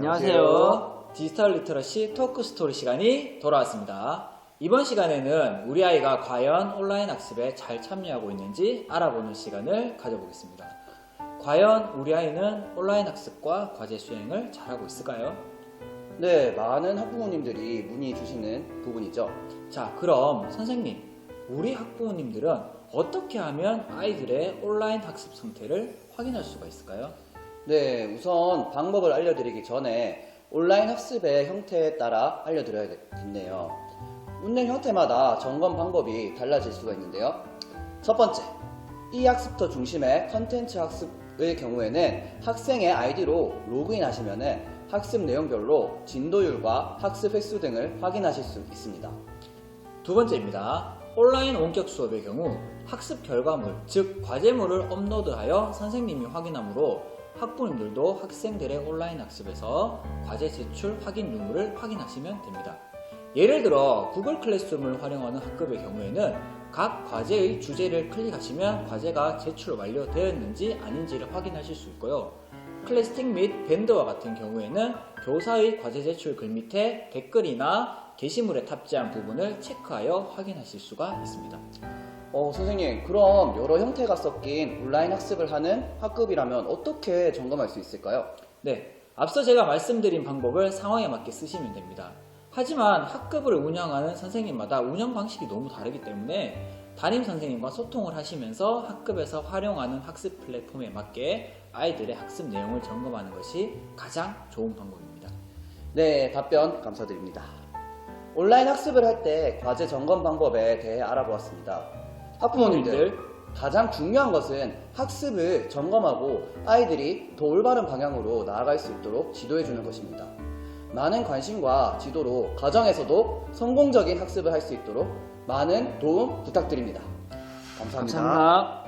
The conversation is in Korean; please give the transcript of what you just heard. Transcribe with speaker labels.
Speaker 1: 안녕하세요. 디지털 리터러시 토크 스토리 시간이 돌아왔습니다. 이번 시간에는 우리 아이가 과연 온라인 학습에 잘 참여하고 있는지 알아보는 시간을 가져보겠습니다. 과연 우리 아이는 온라인 학습과 과제 수행을 잘하고 있을까요?
Speaker 2: 네, 많은 학부모님들이 문의 주시는 부분이죠.
Speaker 1: 자, 그럼 선생님, 우리 학부모님들은 어떻게 하면 아이들의 온라인 학습 상태를 확인할 수가 있을까요?
Speaker 2: 네, 우선 방법을 알려드리기 전에 온라인 학습의 형태에 따라 알려드려야겠네요. 운영 형태마다 점검 방법이 달라질 수가 있는데요. 첫 번째, 이 학습터 중심의 컨텐츠 학습의 경우에는 학생의 아이디로 로그인 하시면은 학습 내용별로 진도율과 학습 횟수 등을 확인하실 수 있습니다.
Speaker 1: 두 번째입니다. 온라인 원격 수업의 경우 학습 결과물, 즉 과제물을 업로드하여 선생님이 확인하므로 학부모님들도 학생들의 온라인 학습에서 과제 제출 확인 유무를 확인하시면 됩니다. 예를 들어 구글 클래스룸을 활용하는 학급의 경우에는 각 과제의 주제를 클릭하시면 과제가 제출 완료되었는지 아닌지를 확인하실 수 있고요. 클래스틱 및 밴드와 같은 경우에는 교사의 과제 제출 글 밑에 댓글이나 게시물에 탑재한 부분을 체크하여 확인하실 수가 있습니다.
Speaker 2: 어, 선생님, 그럼 여러 형태가 섞인 온라인 학습을 하는 학급이라면 어떻게 점검할 수 있을까요?
Speaker 1: 네, 앞서 제가 말씀드린 방법을 상황에 맞게 쓰시면 됩니다. 하지만 학급을 운영하는 선생님마다 운영 방식이 너무 다르기 때문에 담임 선생님과 소통을 하시면서 학급에서 활용하는 학습 플랫폼에 맞게 아이들의 학습 내용을 점검하는 것이 가장 좋은 방법입니다.
Speaker 2: 네, 답변 감사드립니다. 온라인 학습을 할 때 과제 점검 방법에 대해 알아보았습니다. 학부모님들, 가장 중요한 것은 학습을 점검하고 아이들이 더 올바른 방향으로 나아갈 수 있도록 지도해 주는 것입니다. 많은 관심과 지도로 가정에서도 성공적인 학습을 할 수 있도록 많은 도움 부탁드립니다 감사합니다.
Speaker 1: 감사합니다.